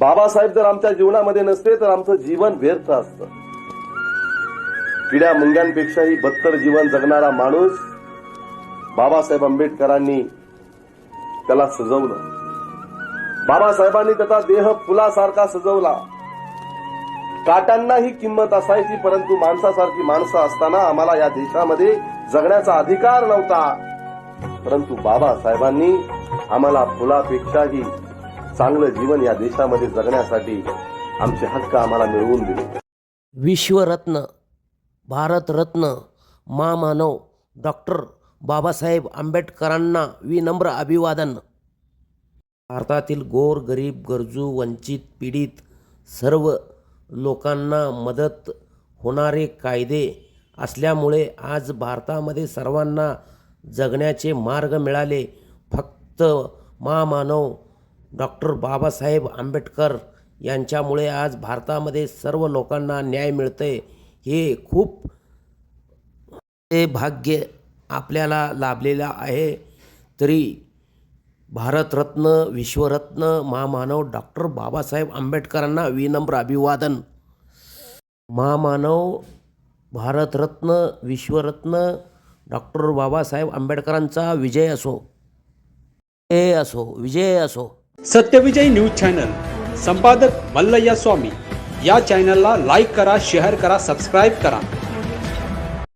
बाबासाहेब जर आमच्या जीवनामध्ये नसते तर आमचं जीवन व्यर्थ असतं. किड्या मुंग्यांपेक्षाही बत्तर जीवन जगणारा माणूस बाबासाहेब आंबेडकरांनी त्याला सजवलं. बाबासाहेबांनी त्याचा देह फुलासारखा सजवला. काट्यांनाही ही किंमत असायची परंतु माणसासारखी माणसं असताना आम्हाला या देशामध्ये जगण्याचा अधिकार नव्हता. परंतु बाबासाहेबांनी आम्हाला फुलापेक्षाही चांगलं जीवन या देशामध्ये जगण्यासाठी आमचे हक्क आम्हाला मिळवून दिले. विश्वरत्न भारतरत्न महामानव डॉक्टर बाबासाहेब आंबेडकरांना विनम्र अभिवादन. भारतातील गोर गरीब गरजू वंचित पीडित सर्व लोकांना मदत होणारे कायदे असल्यामुळे आज भारतामध्ये सर्वांना जगण्याचे मार्ग मिळाले. फक्त महामानव डॉक्टर बाबासाहेब आंबेडकर यांच्यामुळे आज भारतामध्ये सर्व लोकांना न्याय मिळते हे खूप हे भाग्य आपल्याला लाभलेलं आहे. तरी भारतरत्न विश्वरत्न महामानव डॉक्टर बाबासाहेब आंबेडकरांना विनम्र अभिवादन. महामानव भारतरत्न विश्वरत्न डॉक्टर बाबासाहेब आंबेडकरांचा विजय असो विजय असो विजय असो. सत्यविजय न्यूज चॅनल संपादक मल्लय्या स्वामी. या चॅनलला लाईक करा शेअर करा सबस्क्राईब करा.